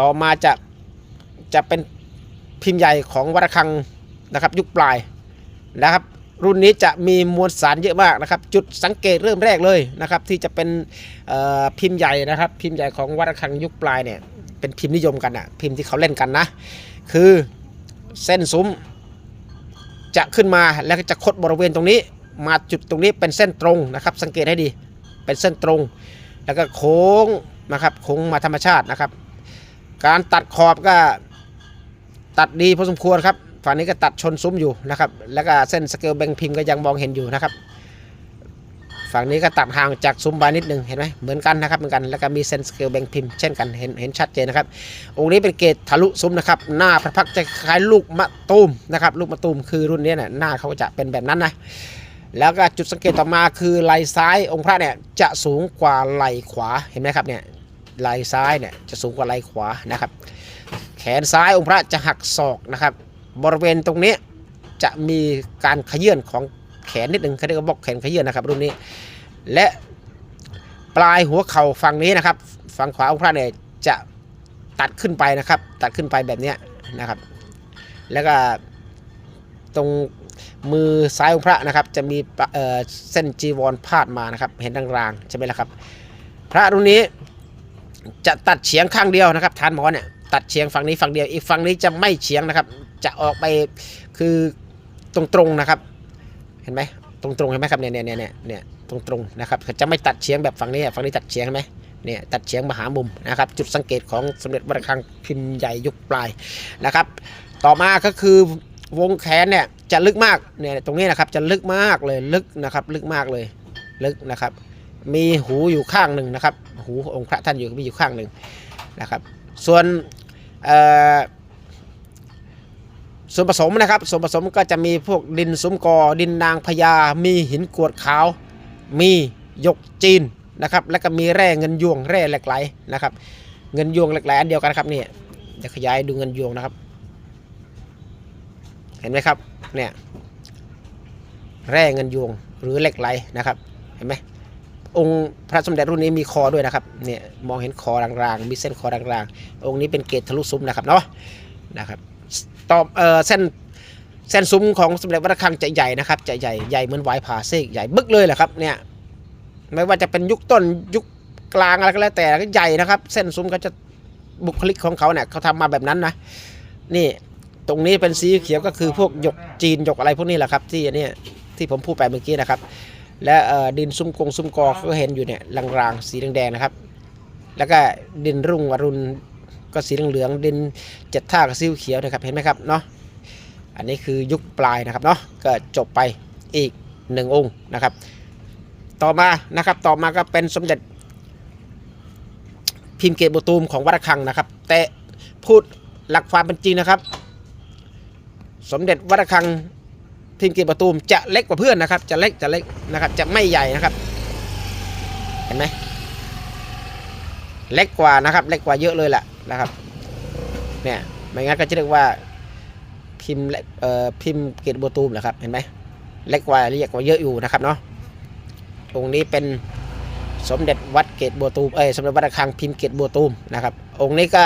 ต่อมาจะจะเป็นพิมพ์ใหญ่ของวัดระฆังนะครับ ยุคปลายนะครับ รุ่นนี้จะมีมวลสารเยอะมากนะครับ จุดสังเกตเริ่มแรกเลยนะครับ ที่จะเป็นพิมพ์ใหญ่นะครับ พิมพ์ใหญ่ของวัดระฆังยุคปลายเนี่ยเป็นพิมพ์นิยมกันอะพิมพ์ที่เขาเล่นกันนะ คือเส้นซุ้มจะขึ้นมาแล้วก็จะคดบริเวณตรงนี้ มาจุดตรงนี้เป็นเส้นตรงนะครับ สังเกตให้ดีเป็นเส้นตรง แล้วก็โค้งนะครับโค้งมาธรรมชาตินะครับ การตัดขอบก็ตัดดีพอสมควรครับฝั่งนี้ก็ตัดชนซุ้มอยู่นะครับ แล้วก็เส้นสเกลแบ่งพิมพ์ก็ยังมองเห็นอยู่นะครับ ฝั่งนี้ก็ตัดห่างจากซุ้มบานิดหนึ่งเห็นไหมเหมือนกันนะครับเหมือนกัน แล้วก็มีเส้นสเกลแบ่งพิมพ์เช่นกันเห็นเห็นชัดเจนนะครับ องค์นี้เป็นเกตทะลุซุ้มนะครับ หน้าพระพักจะคล้ายลูกมะตูมนะครับ ลูกมะตูมคือรุ่นนี้น่ะหน้าเขาจะเป็นแบบนั้นนะ แล้วก็จุดสังเกตต่อมาคือไหล่ซ้ายองค์พระเนี่ยจะสูงกว่าไหล่ขวาเห็นไหมครับเนี่ย ไหล่ซ้ายเนี่ยจะสูงกว่าไหล่ขวานะครับ แขนซ้ายองค์พระจะหักศอกนะครับ บริเวณตรงนี้จะมีการขยื่นของแขนนิดหนึ่งเขาเรียกว่าบอกแขนขยื่นนะครับรุ่นนี้ และปลายหัวเข่าฝั่งนี้นะครับฝั่งขวาองค์พระเนี่ยจะตัดขึ้นไปนะครับ ตัดขึ้นไปแบบนี้นะครับ แล้วก็ตรงมือซ้ายองพระนะครับจะมีเอ่อเส้นจีวรพาดมานะครับ เห็นรางๆใช่ไหมล่ะครับ พระรุ่นนี้ จะตัดเฉียงข้างเดียวนะครับฐานหมอเนี่ยตัดเฉียงฝั่งนี้ฝั่งเดียวอีกฝั่งนี้จะไม่เฉียงนะครับ จะออกไปคือตรงๆนะครับ เห็นไหมตรงๆเห็นไหมครับเนี่ยเนี่ยเนี่ยเนี่ยตรงๆนะครับจะไม่ตัดเฉียงแบบฝั่งนี้ฝั่งนี้ตัดเฉียงเห็นไหมเนี่ยตัดเฉียงมหามุมนะครับ จุดสังเกตของสมเด็จวัดระฆังพิมพ์ใหญ่ยุคปลายนะครับ ต่อมาก็คือวงแขนเนี่ยจะลึกมากเนี่ยตรงนี้นะครับจะลึกมากเลยลึกนะครับลึกมากเลยลึกนะครับ มีหูอยู่ข้างหนึ่งนะครับ หูองค์พระท่านอยู่มีอยู่ข้างหนึ่งนะครับ ส่วนส่วนผสมนะครับ ส่วนผสมก็จะมีพวกดินซุ้มกอ ดินนางพญา มีหินกรวดขาว มียกจีนนะครับ แล้วก็มีแร่เงินยวงแร่เหล็กไหลนะครับ เงินยวงเหล็กไหลอันเดียวกันครับนี่จะขยายดูเงินยวงนะครับ เห็นไหมครับเนี่ยแร่เงินยวงหรือเหล็กไหลนะครับ เห็นไหม องค์พระสมเด็จรุ่นนี้มีคอด้วยนะครับเนี่ยมองเห็นคอรางๆ มีเส้นคอรางๆ องค์นี้เป็นเกตทะลุซุ้มนะครับเนาะนะครับตอบเออเส้นเส้นซุ้มของสมเด็จวัดระฆังจะใหญ่นะครับจะใหญ่ใหญ่เหมือนหวายผ่าเซกใหญ่บึกเลยแหละครับเนี่ยไม่ว่าจะเป็นยุคต้นยุคกลางอะไรก็แล้วแต่ก็ใหญ่นะครับ เส้นซุ้มก็จะบุคลิกของเขาเนี่ยเขาทำมาแบบนั้นนะนี่ตรงนี้เป็นสีเขียวก็คือพวกหยกจีนหยกอะไรพวกนี้แหละครับที่อันเนี้ยที่ผมพูดไปเมื่อกี้นะครับ และดินซุ้มกงซุ้มกอก็เห็นอยู่เนี่ยรางๆสีแดงๆนะครับ แล้วก็ดินรุ่งอรุณก็สีเหลืองๆดินเจ็ดท่าก็สีเขียวนะครับเห็นไหมครับเนาะอันนี้คือยุคปลายนะครับเนาะก็จบไปอีกหนึ่งองค์นะครับ ต่อมานะครับต่อมาก็เป็นสมเด็จพิมพ์เกตโบตูมของวัดระฆังนะครับ แต่พูดหลักความเป็นจริงนะครับ สมเด็จวัดระฆัง ทีมเกตประตูมจะเล็กกว่าเพื่อนนะครับ จะเล็กจะเล็กนะครับ จะไม่ใหญ่นะครับ เห็นไหมเล็กกว่านะครับ เล็กกว่าเยอะเลยแหละนะครับ เนี่ยไม่งั้นก็จะเรียกว่าพิมพ์เล็กเอ่อพิมพ์เกตประตูมนะครับ เห็นไหมเล็กกว่าเรียกกว่าเยอะอยู่นะครับเนาะองค์นี้เป็นสมเด็จวัดเกตบัวตูมเอ้ยสมเด็จวัดระฆังพิมพ์เกตบัวตูมนะครับ องค์นี้ก็